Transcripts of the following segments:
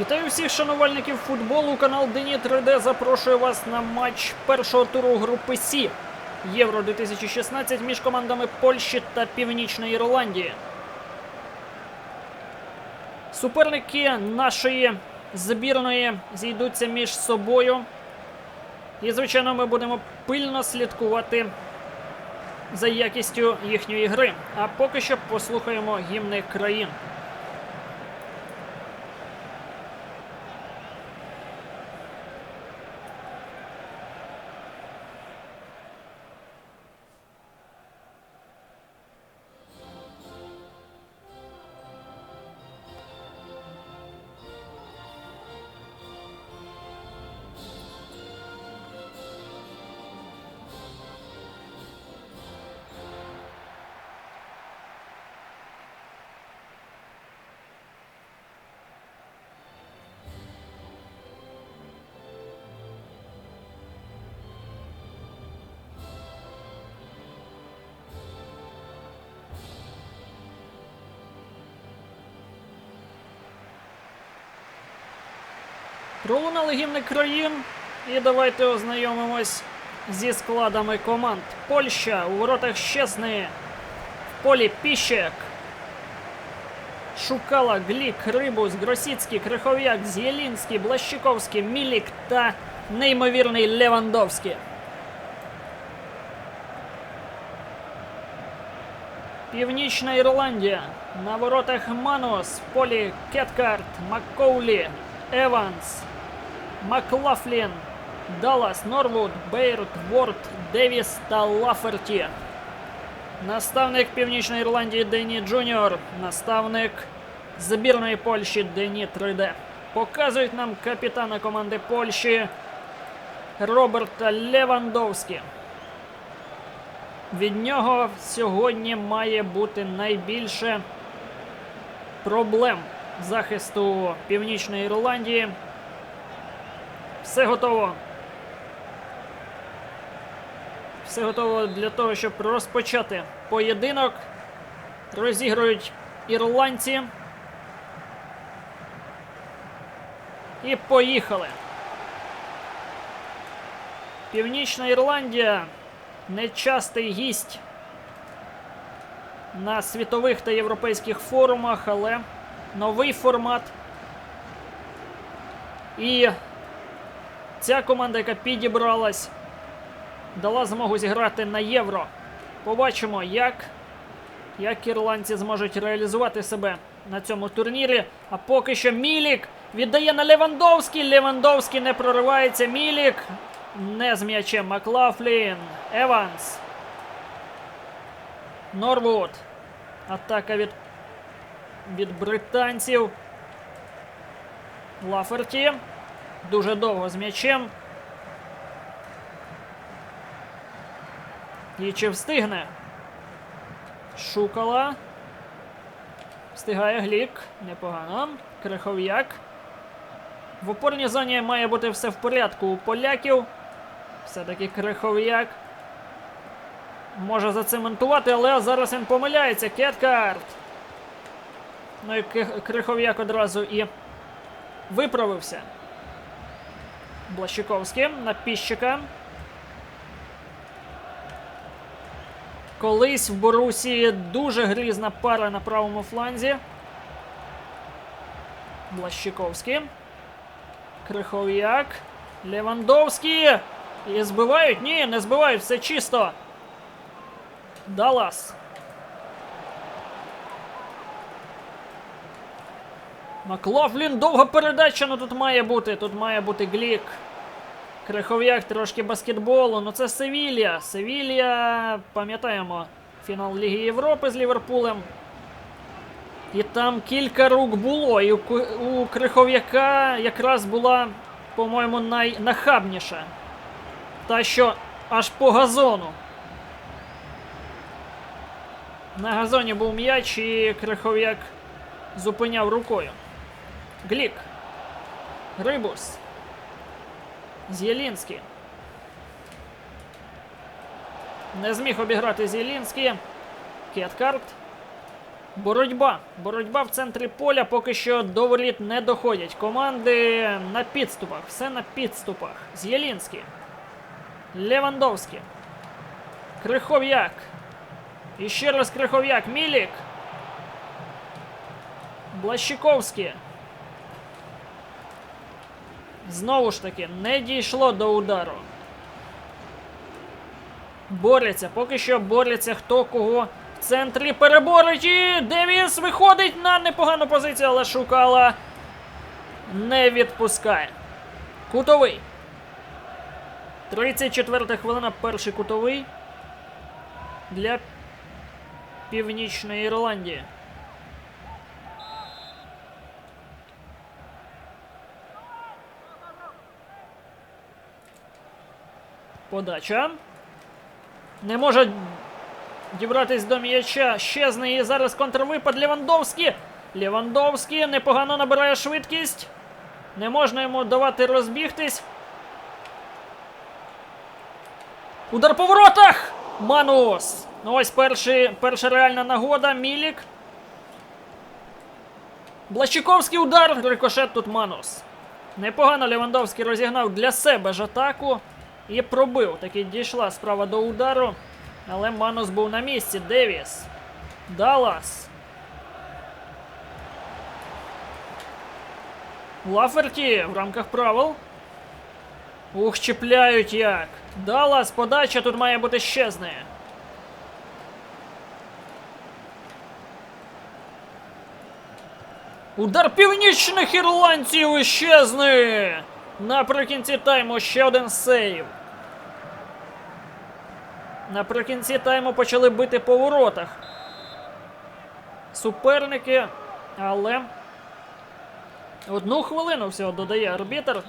Вітаю всіх шанувальників футболу. Канал Дені 3D запрошує вас на матч першого туру групи Сі Євро 2016 між командами Польщі та Північної Ірландії. Суперники нашої збірної зійдуться між собою. І, звичайно, ми будемо пильно слідкувати за якістю їхньої гри. А поки що послухаємо гімни країн. Пролунали гімни країн. І давайте ознайомимось зі складами команд. Польща у воротах Щесни. В полі Піщек. Шукала Глік, Рибус, Гросіцький, Крихов'як, Зєлінський, Блащиковський, Мілік та неймовірний Левандовський. Північна Ірландія. На воротах Манус, в полі Кеткарт, Маккоулі, Еванс, Маклафлін, Даллас, Норвуд, Бейрут, Ворд, Девіс та Лаферті. Наставник Північної Ірландії Дені Джуніор. Наставник збірної Польщі Дені 3D. Показують нам капітана команди Польщі Роберта Левандовський. Від нього сьогодні має бути найбільше проблем захисту Північної Ірландії. Все готово. Все готово для того, щоб розпочати поєдинок. Розігрують ірландці. І поїхали. Північна Ірландія нечастий гість на світових та європейських форумах, але новий формат. І ця команда, яка підібралась, дала змогу зіграти на євро. Побачимо, як, як ірландці зможуть реалізувати себе на цьому турнірі. А поки що Мілік віддає на Левандовський. Левандовський не проривається. Мілік не з м'ячем. Маклафлін. Еванс. Норвуд. Атака від, від британців. Лаферті. Дуже довго з м'ячем. І чи встигне? Шукала. Встигає Глік. Непогано. Крихов'як. В опорній зоні має бути все в порядку у поляків. Все-таки Крихов'як. Може зацементувати, але зараз він помиляється. Кеткарт. Ну і Крихов'як одразу і виправився. Блащиковський на піщика. Колись в Борусі дуже грізна пара на правому фланзі. Блащиковський. Крихов'як. Левандовський. І збивають? Ні, не збивають, все чисто. Даллас. Маклофлін, довга передача, ну тут має бути. Тут має бути Глік. Крихов'як трошки баскетболу. Ну це Севілія. Севілія, пам'ятаємо, фінал Ліги Європи з Ліверпулем. І там кілька рук було. І у, Крихов'яка якраз була, по-моєму, найнахабніша. Та, що аж по газону. На газоні був м'яч і Крихов'як зупиняв рукою. Глік. Рибус. Зєлінський. Не зміг обіграти Зєлінський. Кеткарт. Боротьба. Боротьба в центрі поля поки що до воріт не доходять. Команди на підступах. Все на підступах. З'єлінський. Левандовський. Крихов'як. І ще раз Крихов'як. Мілік. Блащиковський. Знову ж таки, не дійшло до удару. Борються, поки що борються хто кого в центрі переборить. І Девіс виходить на непогану позицію, але шукала. Не відпускає. Кутовий. 34 хвилина, перший кутовий для Північної Ірландії. Подача. Не може дібратись до м'яча. Щезне і зараз контрвипад Лівандовський. Лівандовський непогано набирає швидкість. Не можна йому давати розбігтись. Удар по воротах! Манус! Ну ось перший, перша реальна нагода. Мілік. Блащиковський удар. Рикошет тут Манус. Непогано Левандовський розігнав для себе ж атаку і пробив. Таки дійшла справа до удару. Але Манус був на місці. Девіс. Даллас. Лаферті в рамках правил. Ух, чіпляють як. Даллас, подача тут має бути щезне. Удар північних ірландців іщезне! Наприкінці тайму ще один сейв. Наприкінці тайму почали бити по воротах. Суперники, але одну хвилину всього додає арбітр.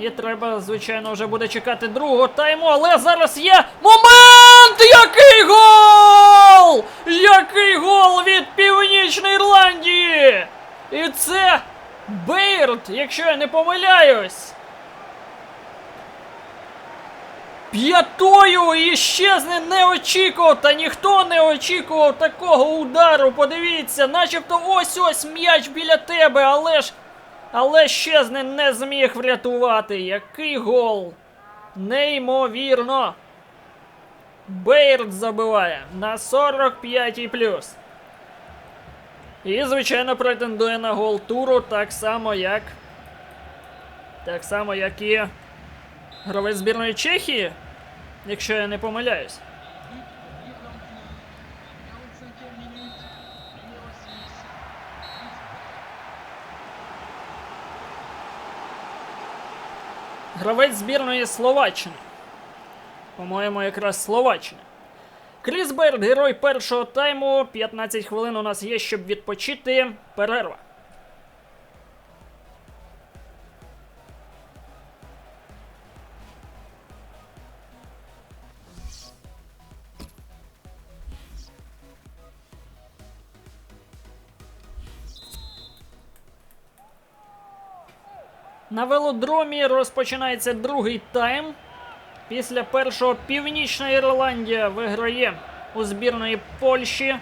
І треба, звичайно, вже буде чекати другого тайму, але зараз є момент! Який гол! Який гол від Північної Ірландії! І це Бейрд, якщо я не помиляюсь. П'ятою і щезне не очікував, та ніхто не очікував такого удару. Подивіться, начебто ось ось м'яч біля тебе, але ж. Але щезне не зміг врятувати. Який гол! Неймовірно! Бейрд забиває на 45 плюс. І, звичайно, претендує на гол туру так само, як. Так само, як і гравець збірної Чехії, якщо я не помиляюсь. 45 minutes, numéro 6. Гравець збірної Словаччини. По-моєму, якраз Словаччини. Кріс Берд, герой першого тайму. 15 хвилин у нас є, щоб відпочити. Перерва. На велодромі розпочинається другий тайм. Після першого Північна Ірландія виграє у збірної Польщі.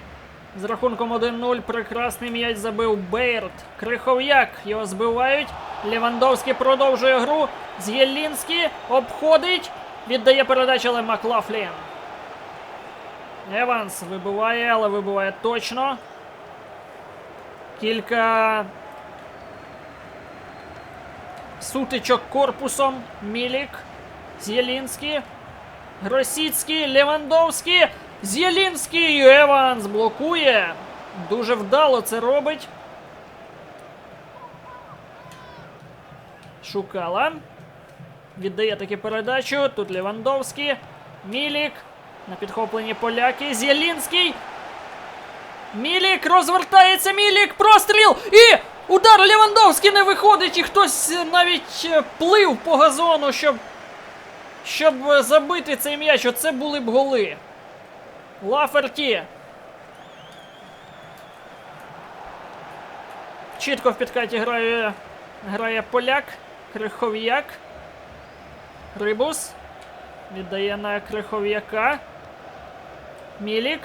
З рахунком 1-0 прекрасний м'яч забив Бейрт. Крихов'як його збивають. Лівандовський продовжує гру. З'єлінський обходить. Віддає передачу, але Маклафлін. Еванс вибиває, але вибиває точно. Кілька сутичок корпусом. Мілік. Зєлінський. Гросіцький, Левандовський. Зєлінський. Еванс блокує. Дуже вдало це робить. Шукала. Віддає таки передачу. Тут Левандовський. Мілік. На підхопленні поляки. Зєлінський. Мілік розвертається. Мілік. Простріл. І удар Левандовський не виходить. І хтось е, навіть е, плив по газону, щоб щоб е, забити цей м'яч, оце були б голи. Лаферті. Чітко в підкаті грає, грає поляк. Крихов'як. Рибус. Віддає на Крихов'яка. Мілік.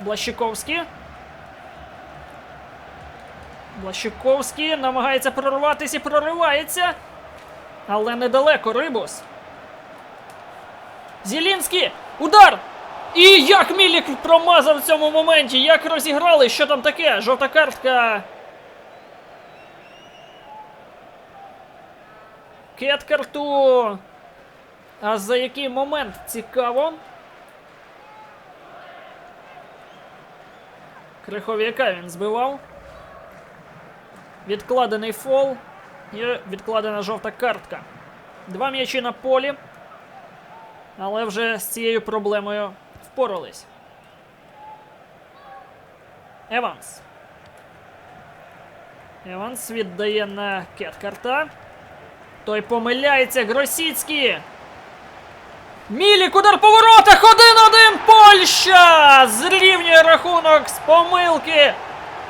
Блащиковський. Блащиковський намагається прорватися і проривається. Але недалеко Рибус. Зілінський! Удар! І як Мілік промазав в цьому моменті! Як розіграли? Що там таке? Жовта картка. Кеткарту. А за який момент цікаво? Крихов'яка він збивав. Відкладений фол і відкладена жовта картка. Два м'ячі на полі. Але вже з цією проблемою впорались. Еванс. Еванс віддає на Кеткарта. Той помиляється. Гросіцький. Мілік удар по воротах! 1-1 Польща! Зрівнює рахунок з помилки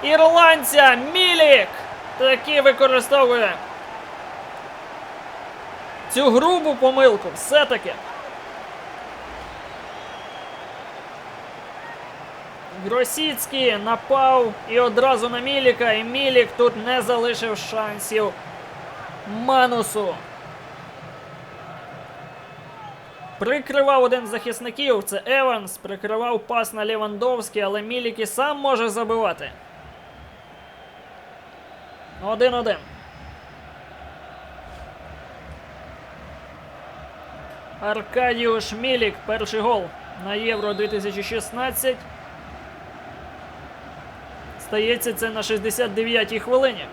ірландця. Мілік таки використовує цю грубу помилку. Все-таки. Гросіцький напав і одразу на Міліка, і Мілік тут не залишив шансів Манусу. Прикривав один з захисників, це Еванс, прикривав пас на Лівандовський, але Мілік і сам може забивати. 1-1. Аркадіуш Мілік, перший гол на Євро 2016. Стається це на 69-й хвилині.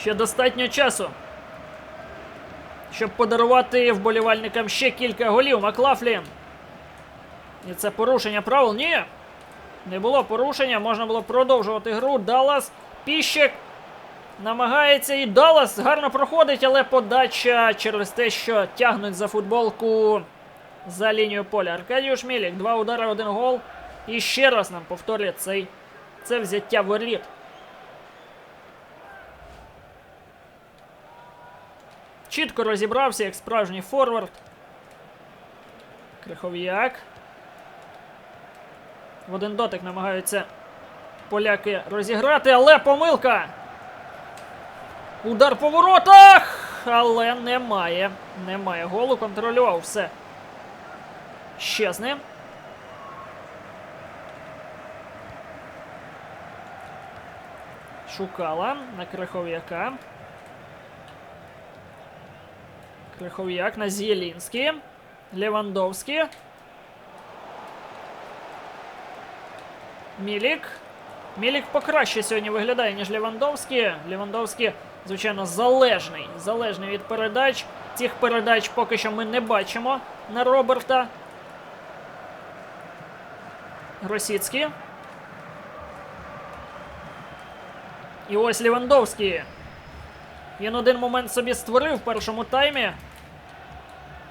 Ще достатньо часу. Щоб подарувати вболівальникам ще кілька голів. Маклафлін. І це порушення правил? Ні. Не було порушення, можна було продовжувати гру. Даллас, Піщик намагається і Даллас гарно проходить, але подача через те, що тягнуть за футболку за лінію поля. Аркадіуш Мілік, два удари, один гол. І ще раз нам повторює цей, це взяття воріт. Чітко розібрався, як справжній форвард. Крихов'як. В один дотик намагаються поляки розіграти, але помилка. Удар по воротах! Але немає. Немає голу. Контролював все. Щезне. Шукала на Крихов'яка. Крихов'як на Зєлінський. Левандовський. Мілік. Мілік покраще сьогодні виглядає, ніж Левандовський. Левандовський, звичайно, залежний. Залежний від передач. Цих передач поки що ми не бачимо на Роберта. Гросіцький. І ось Левандовський. Він один момент собі створив в першому таймі.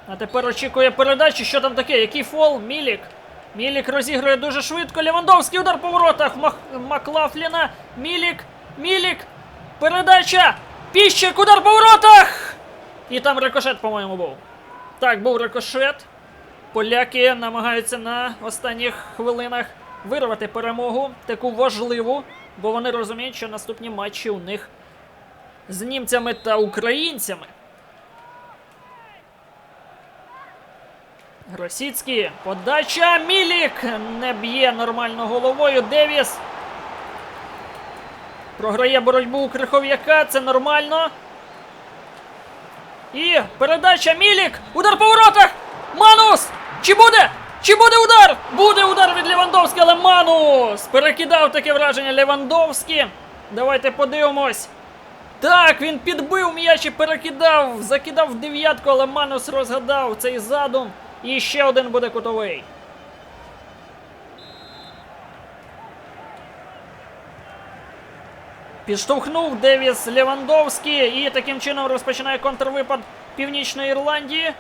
А тепер очікує передачі. Що там таке? Який фол? Мілік. Мілік розігрує дуже швидко. Левандовський удар по воротах Мах... Маклафліна. Мілік. Мілік. Передача. Піщик. Удар по воротах. І там рикошет, по-моєму, був. Так, був рикошет. Поляки намагаються на останніх хвилинах вирвати перемогу. Таку важливу. Бо вони розуміють, що наступні матчі у них з німцями та українцями. Гросіцький. Подача. Мілік не б'є нормально головою. Девіс. Програє боротьбу у Крихов'яка. Це нормально. І передача Мілік. Удар по воротах. Манус! Чи буде? Чи буде удар? Буде удар від Левандовського, але Манус! Перекидав таке враження Левандовський. Давайте подивимось. Так, він підбив м'яч і перекидав, закидав дев'ятку, але Манус розгадав цей задум. І ще один буде кутовий. Підштовхнув Девіс Левандовський і таким чином розпочинає контрвипад Північної Ірландії.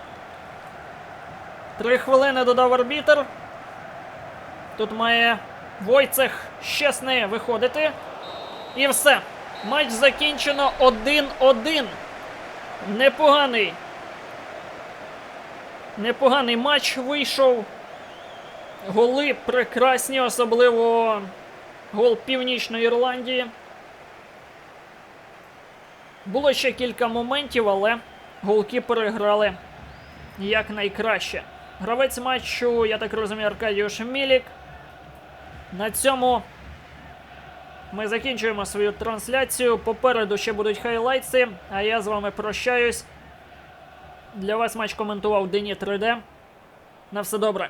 Три хвилини додав арбітер. Тут має Войцех Щесний виходити. І все. Матч закінчено 1-1. Непоганий. Непоганий матч вийшов. Голи прекрасні, особливо гол Північної Ірландії. Було ще кілька моментів, але голки переграли якнайкраще. Гравець матчу, я так розумію, Аркадіуш Мілік. На цьому ми закінчуємо свою трансляцію. Попереду ще будуть хайлайтси, а я з вами прощаюсь. Для вас матч коментував Дені 3D. На все добре.